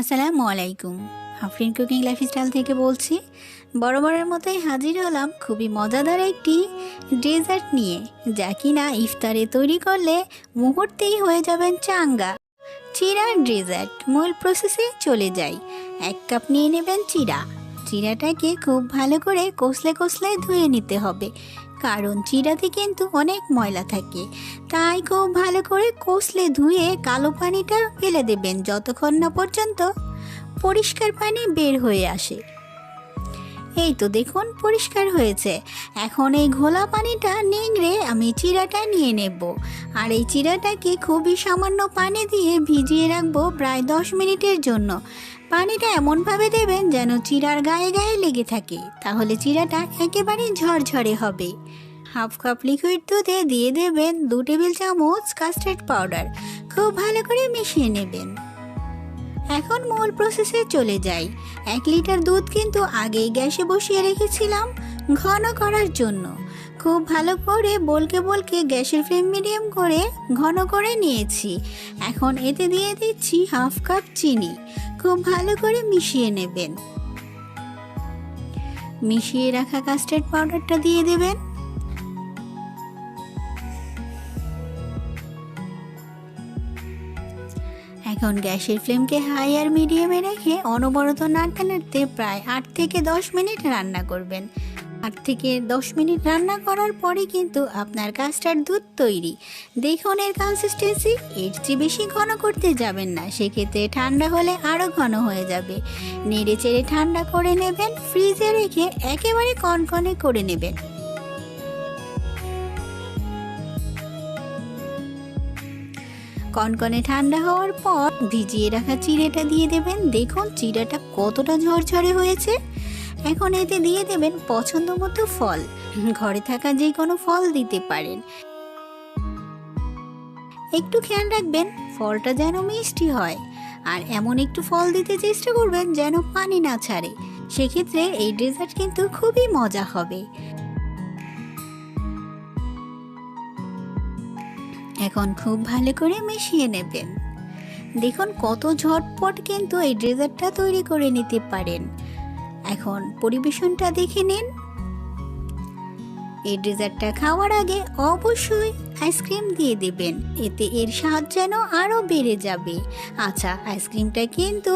আসসালামু আলাইকুম। Afrin cooking lifestyle থেকে বলছি, বরাবরের মতোই হাজির হলাম খুবই মজাদার একটি ডেজার্ট নিয়ে, যা কিনা ইফতারে তৈরি করলে মুহূর্তেই হয়ে যাবেন চাঙ্গা। চিরার ডেজার্ট মূল প্রসেসে চলে যাই। এক কাপ নিয়ে নেবেন চিরা। চিরাটাকে খুব ভালো করে কষলে কষলে ধুয়ে নিতে হবে। কারণ চিরাতে কিন্তু অনেক ময়লা থাকে। তাই খুব ভালো করে কষলে ধুয়ে কালো পানিটা ফেলে দেবেন যতক্ষণ না পর্যন্ত পরিষ্কার পানি বের হয়ে আসে। এই তো দেখুন পরিষ্কার হয়েছে। এখন এই ঘোলা পানিটা নিংড়ে আমি চিরাটা নিয়ে নেব। আর এই চিরাটাকে খুবই সামান্য পানি দিয়ে ভিজিয়ে রাখব প্রায় দশ মিনিটের জন্য। পানিটা এমনভাবে দেবেন যেন চিরার গায়ে গায়ে লেগে থাকে। তাহলে চিরাটা একেবারে ঝরঝরে হবে। হাফ কাপ লিকুইড দুধে দিয়ে দেবেন দু টেবিল চামচ কাস্টার্ড পাউডার খুব ভালো করে মিশিয়ে নেবেন। এখন মূল প্রসেসে চলে যাই। এক লিটার দুধ কিন্তু আগেই গ্যাসে বসিয়ে রেখেছিলাম ঘন করার জন্য। খুব ভালো করে বলকে বলকে গ্যাসের ফ্লেম মিডিয়াম করে ঘন করে নিয়েছি। এখন এতে দিয়ে দিচ্ছি হাফ কাপ চিনি। খুব ভালো করে মিশিয়ে নেবেন। মিশিয়ে রাখা কাস্টার্ড পাউডারটা দিয়ে দেবেন। এখন গ্যাসের ফ্লেমকে হাই আর মিডিয়ামে রেখে অনবরত নাড়তে নাড়তে প্রায় আট থেকে দশ মিনিট রান্না করবেন। আট থেকে দশ মিনিট রান্না করার পরে কিন্তু আপনার কাস্টার্ড দুধ তৈরি। দেখুন এর কনসিস্টেন্সি এর চেয়ে বেশি ঘন করতে যাবেন না, সেক্ষেত্রে ঠান্ডা হলে আরও ঘন হয়ে যাবে। নেড়ে চেড়ে ঠান্ডা করে নেবেন, ফ্রিজে রেখে একেবারে কনকনে করে নেবেন। কনকনে ঠান্ডা হওয়ার পর ভিজিয়ে রাখা চিড়েটা দিয়ে দেবেন। দেখুন চিড়াটা কতটা ঝরঝরে হয়েছে। এখন এতে দিয়ে দেবেন পছন্দ মতো ফল। ঘরে থাকা যে কোনো ফল দিতে পারেন। একটু খেয়াল রাখবেন, ফলটা যেন মিষ্টি হয়। আর এমন একটু ফল দিতে চেষ্টা করবেন যেন পানি না ছাড়ে। সেক্ষেত্রে এই ডেজার্ট কিন্তু খুবই মজা হবে। এখন খুব ভালো করে মিশিয়ে নেবেন। দেখুন কত ঝটপট কিন্তু এই ডেজার্টটা তৈরি করে নিতে পারেন। এখন পরিবেশনটা দেখে নিন। এই ডেজার্টটা খাওয়ার আগে অবশ্যই আইসক্রিম দিয়ে দেবেন। এতে এর স্বাদ যেন আরও বেড়ে যাবে। আচ্ছা আইসক্রিমটা কিন্তু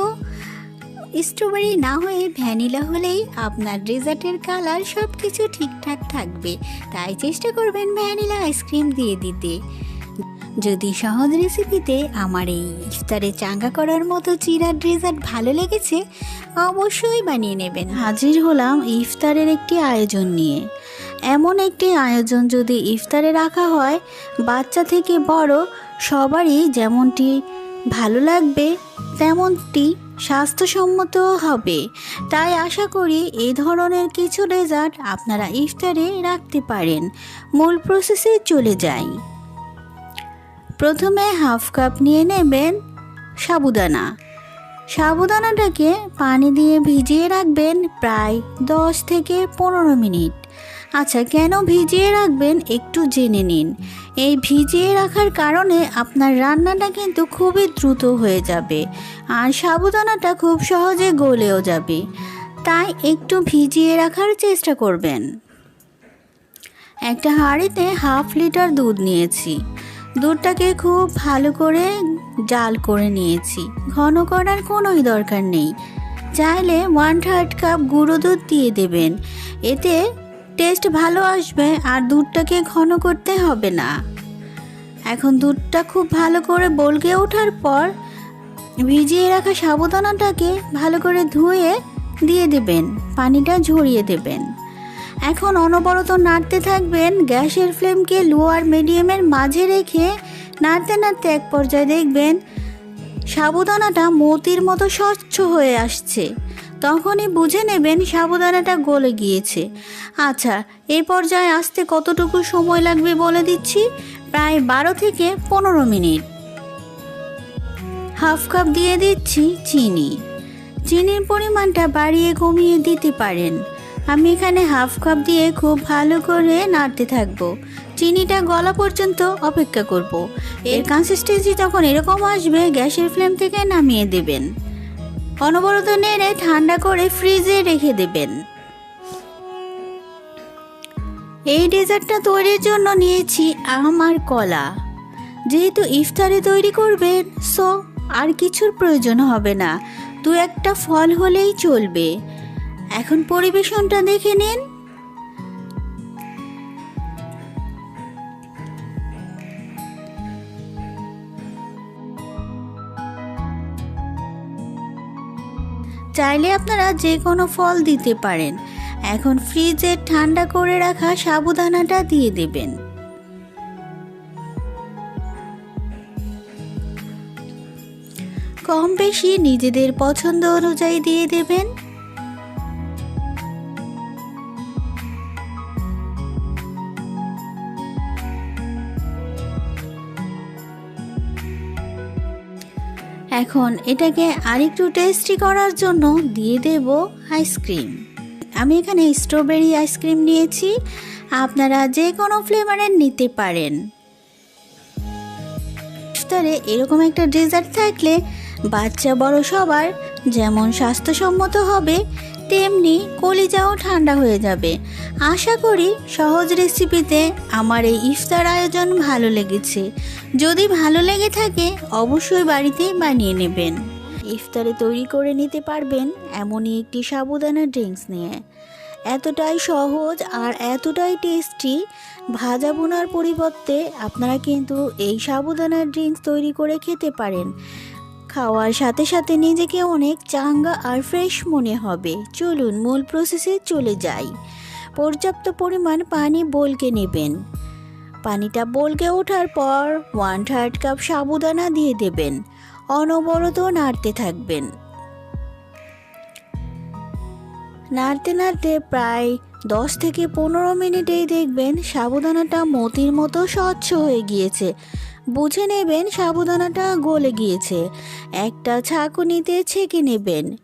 স্ট্রবেরি না হয়ে ভ্যানিলা হলেই আপনার ডেজার্টের কালার সব কিছু ঠিকঠাক থাকবে। তাই চেষ্টা করবেন ভ্যানিলা আইসক্রিম দিয়ে দিতে। যদি সহজ রেসিপিতে আমার এই ইফতারে চাঙ্গা করার মতো চিরা ডেজার্ট ভালো লেগেছে, অবশ্যই বানিয়ে নেবেন। হাজির হলাম ইফতারের একটি আয়োজন নিয়ে। এমন একটি আয়োজন যদি ইফতারে রাখা হয়, বাচ্চা থেকে বড় সবারই যেমনটি ভালো লাগবে, তেমনটি স্বাস্থ্যসম্মত হবে। তাই আশা করি এই ধরনের কিছু ডেজার্ট আপনারা ইফতারে রাখতে পারেন। মূল প্রসেসে চলে যাই। প্রথমে হাফ কাপ নিয়ে নেবেন সাবুদানা। সাবুদানাটাকে পানি দিয়ে ভিজিয়ে রাখবেন প্রায় দশ থেকে পনেরো মিনিট। আচ্ছা কেন ভিজিয়ে রাখবেন একটু জেনে নিন। এই ভিজিয়ে রাখার কারণে আপনার রান্নাটা কিন্তু খুবই দ্রুত হয়ে যাবে আর সাবুদানাটা খুব সহজে গলেও যাবে। তাই একটু ভিজিয়ে রাখার চেষ্টা করবেন। একটা হাঁড়িতে হাফ লিটার দুধ নিয়েছি। দুধটাকে খুব ভালো করে জাল করে নিয়েছি। ঘন করার কোনোই দরকার নেই। চাইলে ওয়ান থার্ড কাপ গুঁড়ো দুধ দিয়ে দেবেন। এতে টেস্ট ভালো আসবে আর দুধটাকে ঘন করতে হবে না। এখন দুধটা খুব ভালো করে বলকে ওঠার পর ভিজিয়ে রাখা সাবুদানাটাকে ভালো করে ধুয়ে দিয়ে দেবেন। পানিটা ঝরিয়ে দেবেন। এখন অনবরত নাড়তে থাকবেন, গ্যাসের ফ্লেমকে লো আর মিডিয়ামের মাঝে রেখে নাড়তে নাড়তে এক পর্যায়ে দেখবেন সাবুদানাটা মতির মতো স্বচ্ছ হয়ে আসছে। তখনই বুঝে নেবেন সাবুদানাটা গলে গিয়েছে। আচ্ছা এ পর্যায়ে আসতে কতটুকু সময় লাগবে বলে দিচ্ছি? প্রায় বারো থেকে পনেরো মিনিট। হাফ কাপ দিয়ে দিচ্ছি চিনি। চিনির পরিমাণটা বাড়িয়ে কমিয়ে দিতে পারেন। আমি এখানে হাফ কাপ দিয়ে খুব ভালো করে নাড়তে থাকব। চিনিটা গলা পর্যন্ত অপেক্ষা করব। এর কনসিস্টেন্সি যখন এরকম আসবে, গ্যাসের ফ্লেম থেকে নামিয়ে দেবেন। অনবরত নেড়ে ঠান্ডা করে ফ্রিজে রেখে দেবেন। এই ডেজার্টটা তৈরির জন্য নিয়েছি আম আর কলা। যেহেতু ইফতারে তৈরি করবেন সো আর কিছুর প্রয়োজন হবে না। দু একটা ফল হলেই চলবে। এখন পরিবেশনটা দেখে নিন। চাইলে আপনারা যে কোনো ফল দিতে পারেন। এখন ফ্রিজে ঠান্ডা করে রাখা সাবুদানাটা দিয়ে দেবেন। কম বেশি নিজেদের পছন্দ অনুযায়ী দিয়ে দেবেন। এখন এটাকে আরেকটু টেস্টি করার জন্য দিয়ে দেব আইসক্রিম আমি এখানে স্ট্রবেরি আইসক্রিম নিয়েছি। আপনারা যে কোনো ফ্লেভারের নিতে পারেন। ইফতারে এরকম একটা ডেজার্ট থাকলে বাচ্চা বড় সবার যেমন স্বাস্থ্যসম্মত হবে তেমনি কলিজাও ঠান্ডা হয়ে যাবে। আশা করি সহজ রেসিপিতে আমার এই ইফতার আয়োজন ভালো লেগেছে। যদি ভালো লেগে থাকে, অবশ্যই বাড়িতে বানিয়ে নেবেন। ইফতারে তৈরি করে নিতে পারবেন এমনই একটি সাবুদানা ড্রিঙ্কস নিয়ে। এতটাই সহজ আর এতটাই টেস্টি ভাজা বোনার পরিবর্তে আপনারা কিন্তু এই সাবুদানার ড্রিঙ্কস তৈরি করে খেতে পারেন। খাওয়ার সাথে সাথে নিজেকে অনেক চাঙ্গা আর ফ্রেশ মনে হবে। চলুন মূল প্রসেসে চলে যাই। পর্যাপ্ত পরিমাণ পানি বলকে নেবেন। পানিটা বলকে ওঠার পর ওয়ান থার্ড কাপ সাবুদানা দিয়ে দেবেন। অনবরত নাড়তে থাকবেন। নাড়তে নাড়তে প্রায় দশ থেকে পনেরো মিনিটেই দেখবেন সাবুদানাটা মতির মতো স্বচ্ছ হয়ে গিয়েছে। বুঝে নেবেন সাবুদানাটা গলে গিয়েছে। একটা ছাঁকুনিতে ছেঁকে নেবেন।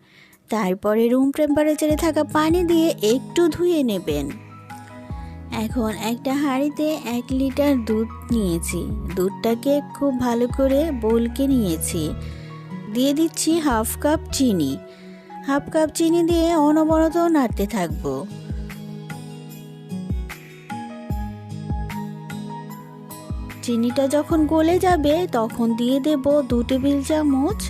তারপরে রুম টেম্পারেচারে থাকা পানি দিয়ে একটু ধুয়ে নেবেন। এখন একটা হাঁড়িতে এক লিটার দুধ নিয়েছি। দুধটাকে খুব ভালো করে বলকে নিয়েছি। দিয়ে দিচ্ছি হাফ কাপ চিনি। হাফ কাপ চিনি দিয়ে অনবরত নাড়তে থাকব। চিনিটা যখন গলে যাবে, তখন দিয়ে দেব দু টেবিল চামচ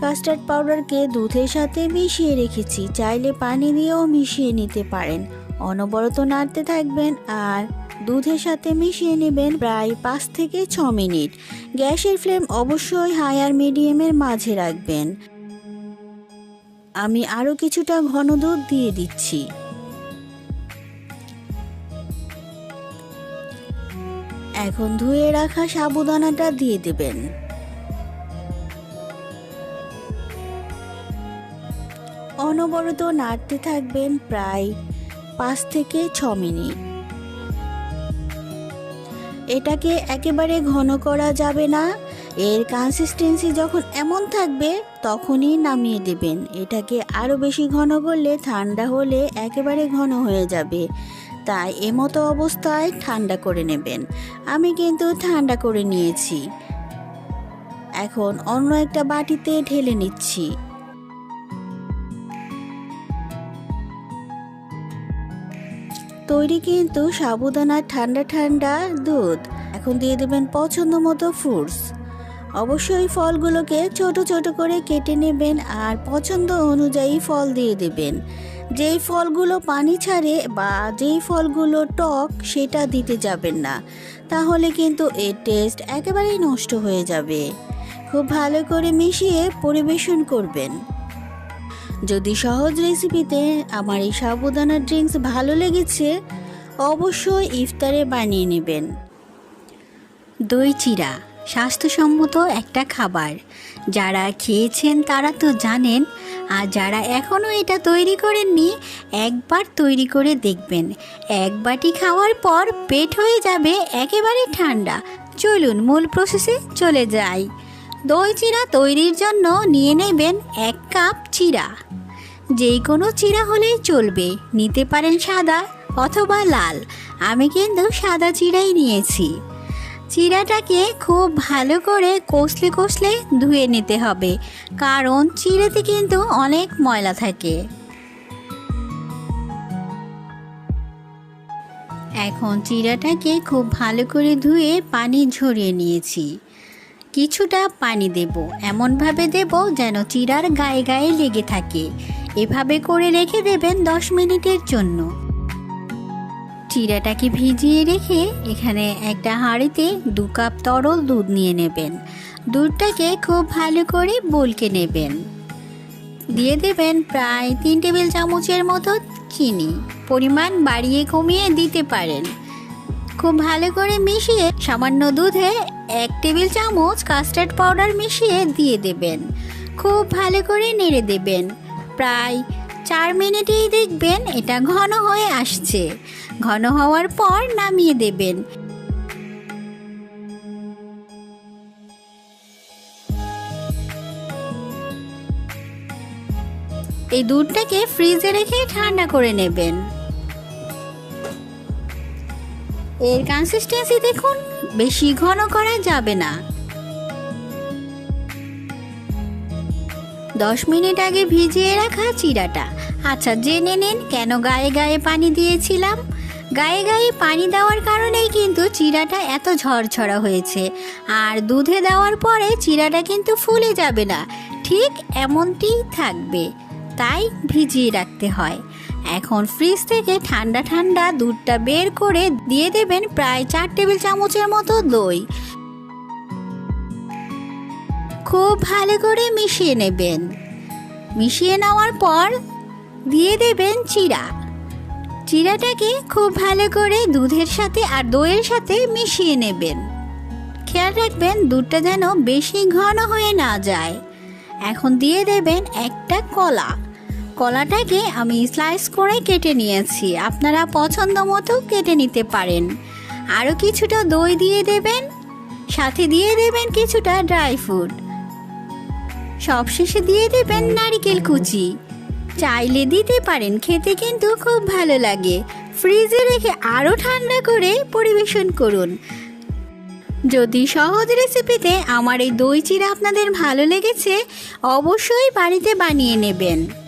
কাস্টার্ড পাউডারকে দুধের সাথে মিশিয়ে রেখেছি। চাইলে পানি দিয়েও মিশিয়ে নিতে পারেন। অনবরত নাড়তে থাকবেন আর দুধের সাথে মিশিয়ে নেবেন প্রায় পাঁচ থেকে ছ মিনিট। গ্যাসের ফ্লেম অবশ্যই হাই আর মিডিয়ামের মাঝে রাখবেন। আমি আরও কিছুটা ঘন দুধ দিয়ে দিচ্ছি। এখন ধুয়ে রাখা সাবুদানাটা দিয়ে দেবেন। অনবরত নাড়তে থাকবেন প্রায় পাঁচ থেকে ছ মিনিট। এটাকে একেবারে ঘন করা যাবে না। এর কনসিস্টেন্সি যখন এমন থাকবে, তখনই নামিয়ে দেবেন। এটাকে আরও বেশি ঘন করলে ঠান্ডা হলে একেবারে ঘন হয়ে যাবে। তাই এমতো অবস্থায় ঠান্ডা করে নেবেন। আমি কিন্তু ঠান্ডা করে নিয়েছি। এখন অন্য একটা বাটিতে ঢেলে নিচ্ছি। তৈরি কিন্তু সাবুদানার ঠান্ডা ঠান্ডা দুধ। এখন দিয়ে দেবেন পছন্দ মতো ফ্রুটস। অবশ্যই ফলগুলোকে ছোট ছোট করে কেটে নেবেন আর পছন্দ অনুযায়ী ফল দিয়ে দেবেন। যেই ফলগুলো পানি ছাড়ে বা যেই ফলগুলো টক, সেটা দিতে যাবেন না। তাহলে কিন্তু এর টেস্ট একেবারেই নষ্ট হয়ে যাবে। খুব ভালো করে মিশিয়ে পরিবেশন করবেন। যদি সহজ রেসিপিতে আমার এই সাবুদানা ড্রিঙ্কস ভালো লেগেছে, অবশ্যই ইফতারে বানিয়ে নেবেন। দই চিরা স্বাস্থ্যসম্মত একটা খাবার। যারা খেয়েছেন তারা তো জানেন আর যারা এখনও এটা তৈরি করেননি, একবার তৈরি করে দেখবেন। এক বাটি খাওয়ার পর পেট হয়ে যাবে একেবারে ঠান্ডা। চলুন মূল প্রসেসে চলে যাই। দই চিরা তৈরির জন্য নিয়ে নেবেন এক কাপ চিরা। যেই কোনো চিরা হলেই চলবে, নিতে পারেন সাদা অথবা লাল। আমি কিন্তু সাদা চিরাই নিয়েছি। চিড়াটাকে খুব ভালো করে কষলে কষলে ধুয়ে নিতে হবে, কারণ চিড়েতে কিন্তু অনেক ময়লা থাকে। এখন চিড়াটাকে খুব ভালো করে ধুয়ে পানি ঝরিয়ে নিয়েছি। কিছুটা পানি দেব, এমনভাবে দেব যেন চিড়ার গায়ে গায়ে লেগে থাকে। এভাবে করে রেখে দেবেন দশ মিনিটের জন্য। চিড়াটাকে ভিজিয়ে রেখে এখানে একটা হাঁড়িতে দু কাপ তরল দুধ নিয়ে নেবেন। দুধটাকে খুব ভালো করে বলকে নেবেন। দিয়ে দেবেন প্রায় তিন টেবিল চামচের মতো চিনি। পরিমাণ বাড়িয়ে কমিয়ে দিতে পারেন। খুব ভালো করে মিশিয়ে সামান্য দুধে এক টেবিল চামচ কাস্টার্ড পাউডার মিশিয়ে দিয়ে দেবেন। খুব ভালো করে নেড়ে দেবেন। প্রায় চার মিনিটেই দেখবেন এটা ঘন হয়ে আসছে। ঘন হওয়ার পর নামিয়ে দেবেন। এই দুধটাকে ফ্রিজে রেখে ঠান্ডা করে নেবেন। এর কনসিস্টেন্সি দেখুন, বেশি ঘন করা যাবে না। দশ মিনিট আগে ভিজিয়ে রাখা চিড়াটা আচ্ছা জেনে নিন কেন গায়ে গায়ে পানি দিয়েছিলাম। গায়ে গায়ে পানি দেওয়ার কারণেই কিন্তু চিরাটা এত ঝরঝরা হয়েছে। আর দুধে দেওয়ার পরে চিরাটা কিন্তু ফুলে যাবে না। ঠিক এমনটিই থাকবে। তাই ভিজিয়ে রাখতে হয়। এখন ফ্রিজ থেকে ঠান্ডা ঠান্ডা দুধটা বের করে দিয়ে দেবেন প্রায় চার টেবিল চামচের মতো দই। খুব ভালো করে মিশিয়ে নেবেন। মিশিয়ে নেওয়ার পর দিয়ে দেবেন চিড়া চিড়াটাকে খুব ভালো করে দুধের সাথে আর দইয়ের সাথে মিশিয়ে নেবেন। খেয়াল রাখবেন দুধটা যেন বেশি ঘন হয়ে না যায়। এখন দিয়ে দেবেন একটা কলা। কলাটাকে আমি স্লাইস করে কেটে নিয়েছি। আপনারা পছন্দ মতো কেটে নিতে পারেন। আরও কিছুটা দই দিয়ে দেবেন। সাথে দিয়ে দেবেন কিছুটা ড্রাই ফ্রুট। সবশেষে দিয়ে দেবেন নারিকেল কুচি। চাইলে দিতে পারেন, খেতে কিন্তু খুব ভালো লাগে। ফ্রিজে রেখে আরও ঠান্ডা করে পরিবেশন করুন। যদি সহজ রেসিপিতে আমার এই দই চিরা আপনাদের ভালো লেগেছে, অবশ্যই বাড়িতে বানিয়ে নেবেন।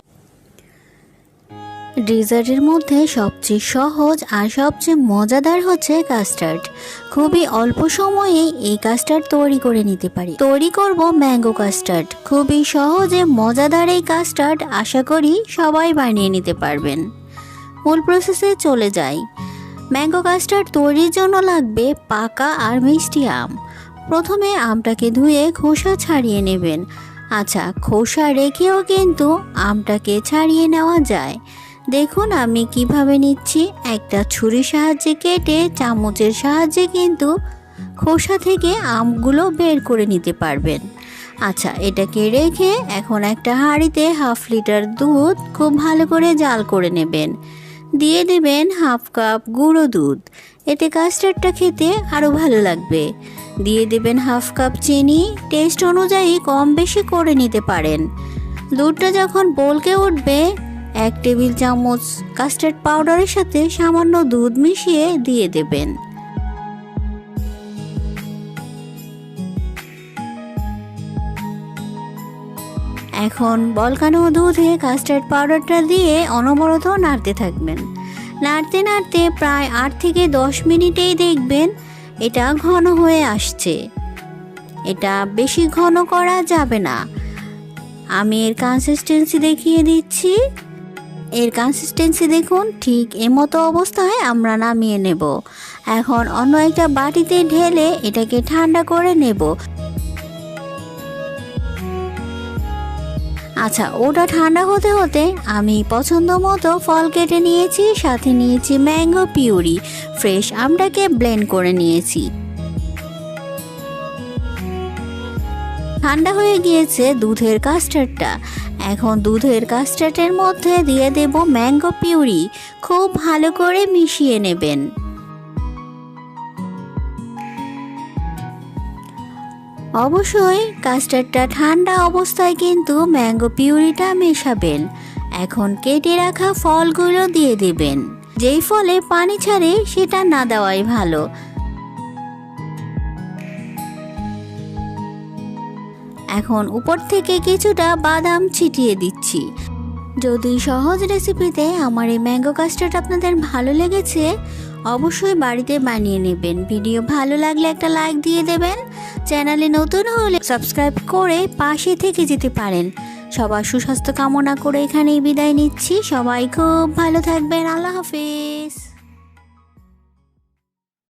ডেজার্টের মধ্যে সবচেয়ে সহজ আর সবচেয়ে মজাদার হচ্ছে কাস্টার্ড। খুবই অল্প সময়ে এই কাস্টার্ড তৈরি করে নিতে পারি। তৈরি করব ম্যাঙ্গো কাস্টার্ড। খুবই সহজে মজাদার এই কাস্টার্ড আশা করি সবাই বানিয়ে নিতে পারবেন। মূল প্রসেসে চলে যাই। ম্যাঙ্গো কাস্টার্ড তৈরির জন্য লাগবে পাকা আর মিষ্টি আম। প্রথমে আমটাকে ধুয়ে খোসা ছাড়িয়ে নেবেন। আচ্ছা খোসা রেখেও কিন্তু আমটাকে ছাড়িয়ে নেওয়া যায়। দেখুন, আমি কীভাবে নিচ্ছি। একটা ছুরির সাহায্যে কেটে চামচের সাহায্যে কিন্তু খোসা থেকে আমগুলো বের করে নিতে পারবেন। আচ্ছা এটাকে রেখে এখন একটা হাঁড়িতে হাফ লিটার দুধ খুব ভালো করে জাল করে নেবেন। দিয়ে দেবেন হাফ কাপ গুঁড়ো দুধ। এতে কাস্টার্ডটা খেতে আরও ভালো লাগবে। দিয়ে দেবেন হাফ কাপ চিনি। টেস্ট অনুযায়ী কম বেশি করে নিতে পারেন। দুধটা যখন বলকে উঠবে এক টেবিল চামচ কাস্টার্ড পাউডারের সাথে সামান্য দুধ মিশিয়ে দিয়ে দেবেন। এখন বলকানো দুধে কাস্টার্ড পাউডারটা দিয়ে অনবরত নাড়তে থাকবেন। নাড়তে নাড়তে প্রায় আট থেকে দশ মিনিটেই দেখবেন এটা ঘন হয়ে আসছে। এটা বেশি ঘন করা যাবে না। আমি এর কনসিস্টেন্সি দেখিয়ে দিচ্ছি। এর কনসিস্টেন্সি দেখুন, ঠিক এমতো অবস্থায় আমরা নামিয়ে নেব। এখন অন্য একটা বাটিতে ঢেলে এটাকে ঠান্ডা করে নেব। আচ্ছা ওটা ঠান্ডা হতে হতে আমি পছন্দ মতো ফল কেটে নিয়েছি, সাথে নিয়েছি ম্যাঙ্গো পিউরি, ফ্রেশ আমটাকে ব্লেন্ড করে নিয়েছি। ঠান্ডা হয়ে গিয়েছে দুধের কাস্টার্ডটা এখন দুধের কাস্টার্ডের মধ্যে দিয়ে দেব ম্যাঙ্গো পিউরি খুব ভালো করে মিশিয়ে নেবেন। অবশ্যই কাস্টার্ডটা ঠান্ডা অবস্থায় কিন্তু ম্যাঙ্গো পিউরিটা মেশাবেন। এখন কেটে রাখা ফলগুলো দিয়ে দেবেন। যেই ফলে পানি ছাড়ে সেটা না দেওয়াই ভালো। এখন উপর থেকে কিছুটা বাদাম ছিটিয়ে দিচ্ছি। যদি সহজ রেসিপিতে আমার এই ম্যাঙ্গো কাস্টার্ড আপনাদের ভালো লেগেছে, অবশ্যই বাড়িতে বানিয়ে নেবেন। ভিডিও ভালো লাগলে একটা লাইক দিয়ে দেবেন। চ্যানেলে নতুন হলে সাবস্ক্রাইব করে পাশে থেকে যেতে পারেন। সবার সুস্বাস্থ্য কামনা করে এখানেই বিদায় নিচ্ছি। সবাই খুব ভালো থাকবেন। আল্লাহ হাফেজ।